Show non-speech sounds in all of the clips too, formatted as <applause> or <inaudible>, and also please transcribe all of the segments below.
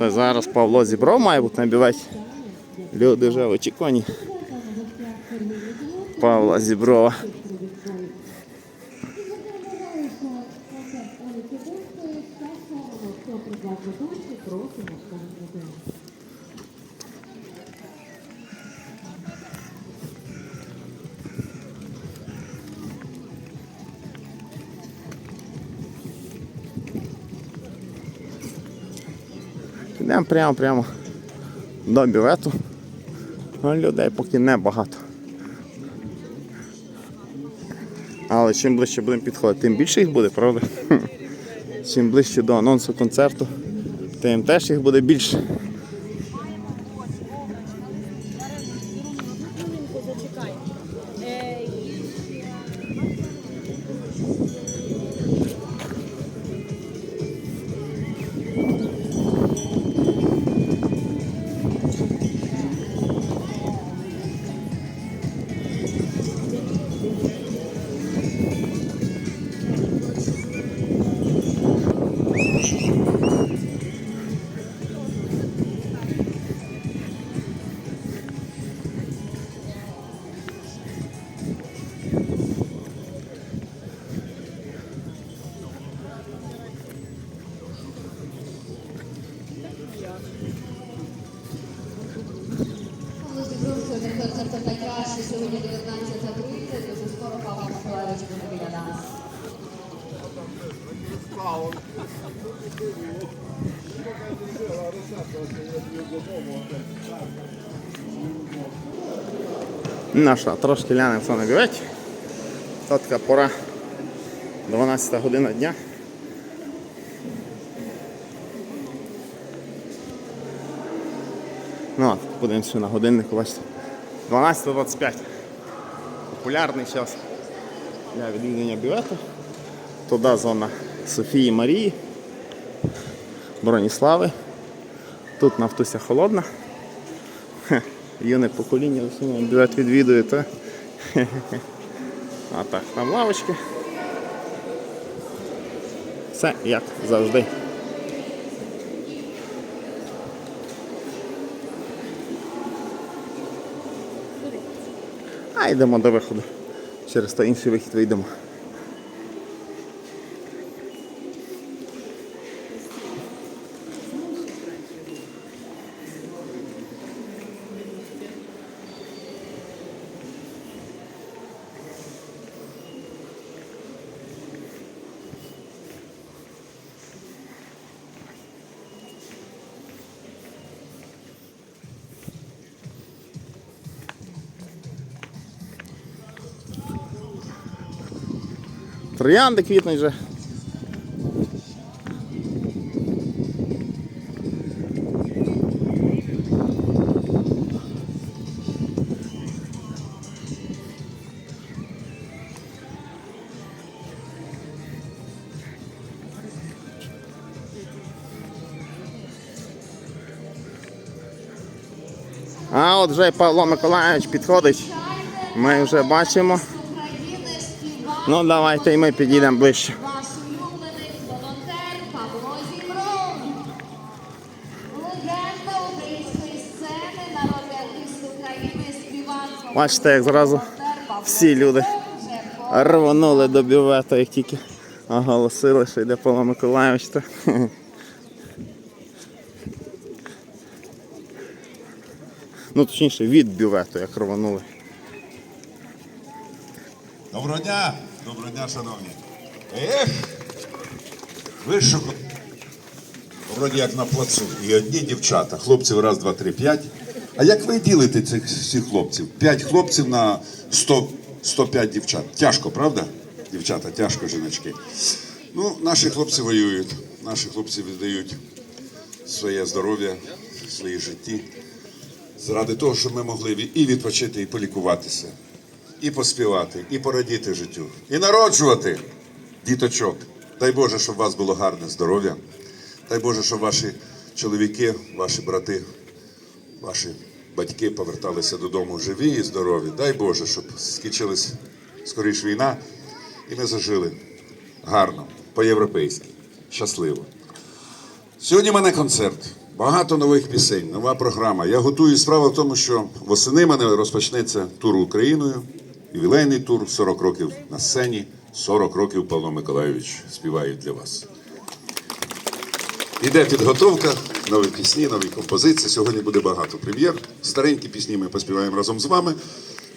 Це зараз Павло зібрав, має бути набивати. Люди вже в. Павла Зіброва. Йдемо прямо прямо до бювету. Ну, людей поки небагато. Але чим ближче будемо підходити, тим більше їх буде, правда? Чим ближче до анонсу концерту, тим теж їх буде більше. Концерт найкраще. Сьогодні 19.30. Дуже скоро Павло Миколаївич буде біля нас. Ну що, трошки глянемо на бюветі. То така пора 12 година дня. Ну, от, подивимося на годиннику, бачите. 12.25. Популярний час для відвідування бювету. Туди зона Софії Марії, Броніслави. Тут нафтуся холодна. Хе, Юне покоління бювет відвідує? Хе-хе-хе. А так, там лавочки. Все як завжди. А йдемо до виходу. Через той інший вихід вийдемо. Троянди квітнуть вже. А от вже Павло Миколаївич підходить. Ми вже бачимо. Ну давайте і ми підійдемо ближче. Бачите, як зразу всі люди рвонули до бювета, як тільки оголосили, що йде Павло Миколаївич. Ну, точніше, від бювету, як рвонули. Доброго дня! Доброго дня, шановні. Ех! Ви що? Вроді як на плацу. І одні дівчата. Хлопців раз, два, три, п'ять. А як ви ділите цих всіх хлопців? П'ять хлопців на 100, 105 дівчат. Тяжко, правда? Дівчата, тяжко, жіночки. Ну, наші хлопці воюють. Наші хлопці віддають своє здоров'я, свої житті. Заради того, щоб ми могли і відпочити, і полікуватися і поспівати, і порадіти життю, і народжувати діточок. Дай Боже, щоб у вас було гарне здоров'я. Дай Боже, щоб ваші чоловіки, ваші брати, ваші батьки поверталися додому живі і здорові. Дай Боже, щоб скінчилась скоріш війна, і ми зажили гарно, по-європейськи, щасливо. Сьогодні в мене концерт. Багато нових пісень, нова програма. Я готую справа в тому, що восени мене розпочнеться тур Україною, ювілейний тур 40 років на сцені, 40 років Павло Миколайович співає для вас. Іде підготовка, нові пісні, нові композиції. Сьогодні буде багато прем'єр. Старенькі пісні ми поспіваємо разом з вами.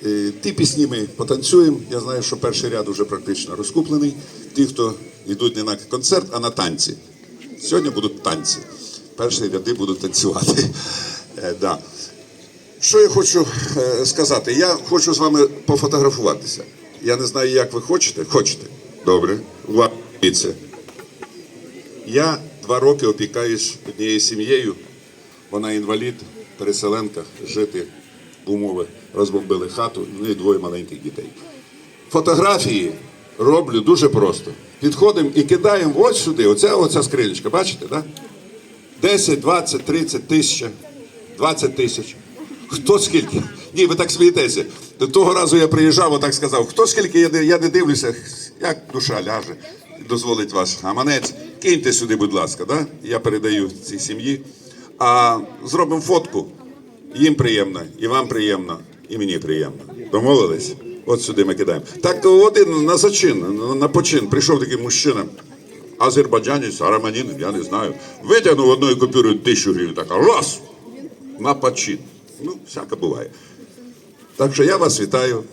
Е, Ті пісні ми потанцюємо. Я знаю, що перший ряд вже практично розкуплений. Ті, хто йдуть не на концерт, а на танці. Сьогодні будуть танці. Перші ряди будуть танцювати. Е, да. Що я хочу е, сказати? Я хочу з вами пофотографуватися. Я не знаю, як ви хочете. Хочете? Добре. Дивіться. Я два роки опікаюсь однією сім'єю. Вона інвалід, переселенка, жити умови. Розбомбили хату, ну і двоє маленьких дітей. Фотографії роблю дуже просто. Підходимо і кидаємо ось сюди, оця, оця скринечка, бачите, так? 10, 20, 30 тисяч, 20 тисяч. Хто скільки? Ні, ви так смієтеся. Того разу я приїжджав, отак сказав, хто скільки я, не- я не дивлюся, як душа ляже, дозволить ваш гаманець. Киньте сюди, будь ласка, да? я передаю цій сім'ї. А зробимо фотку. Їм приємно, і вам приємно, і мені приємно. Домовились? От сюди ми кидаємо. Так один на зачин, на почин прийшов такий мужчина. Азербайджанець, араманін, я не знаю. Витягнув одною купюрою тисячу гривень, так раз на почин. Ну, всяке буває. Так що я вас вітаю.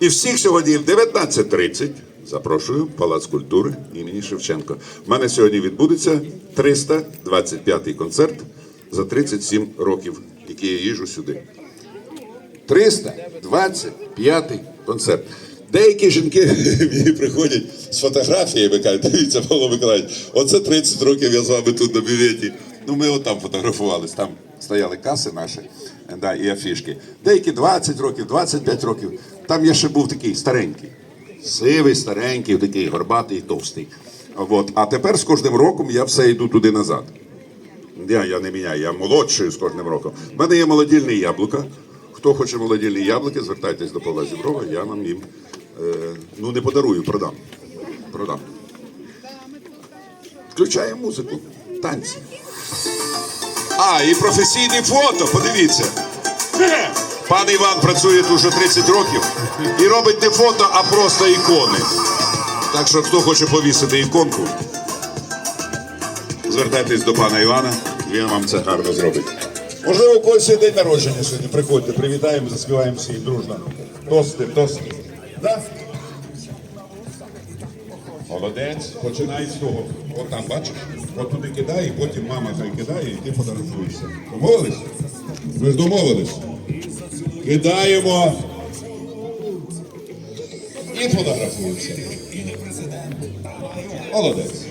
І всіх сьогодні в 19.30 запрошую Палац культури імені Шевченко. У мене сьогодні відбудеться 325-й концерт за 37 років, який я їжджу сюди. 325-й концерт. Деякі жінки <laughs> мені приходять з фотографіями, кажуть, дивіться, Павло Миколаївич, оце 30 років я з вами тут на бюветі. Ну, ми отам фотографувались, там стояли каси наші да, і афішки. Деякі 20 років, 25 років. Там я ще був такий старенький. Сивий, старенький, такий горбатий, товстий. От. А тепер з кожним роком я все йду туди назад. Я, я не міняю, я молодшою з кожним роком. У мене є молодільне яблука. Хто хоче молодільні яблуки, звертайтесь до Павла Зіброва, я вам їм е, ну не подарую, продам. Продам. Включаємо музику, танці. А, і професійне фото, подивіться. Пан Іван працює тут вже 30 років і робить не фото, а просто ікони. Так що хто хоче повісити іконку, звертайтесь до пана Івана, він вам це гарно зробить. Можливо, у когось є день народження сьогодні. Приходьте, привітаємо, заспіваємо всі дружно. Тости, тости. Да? Молодець, починай з того. От там, бачиш, от туди кидай, і потім мама хай кидає, і ти фотографуєшся. Домовились? Ви ж домовились? Кидаємо. І фотографуємося. Молодець.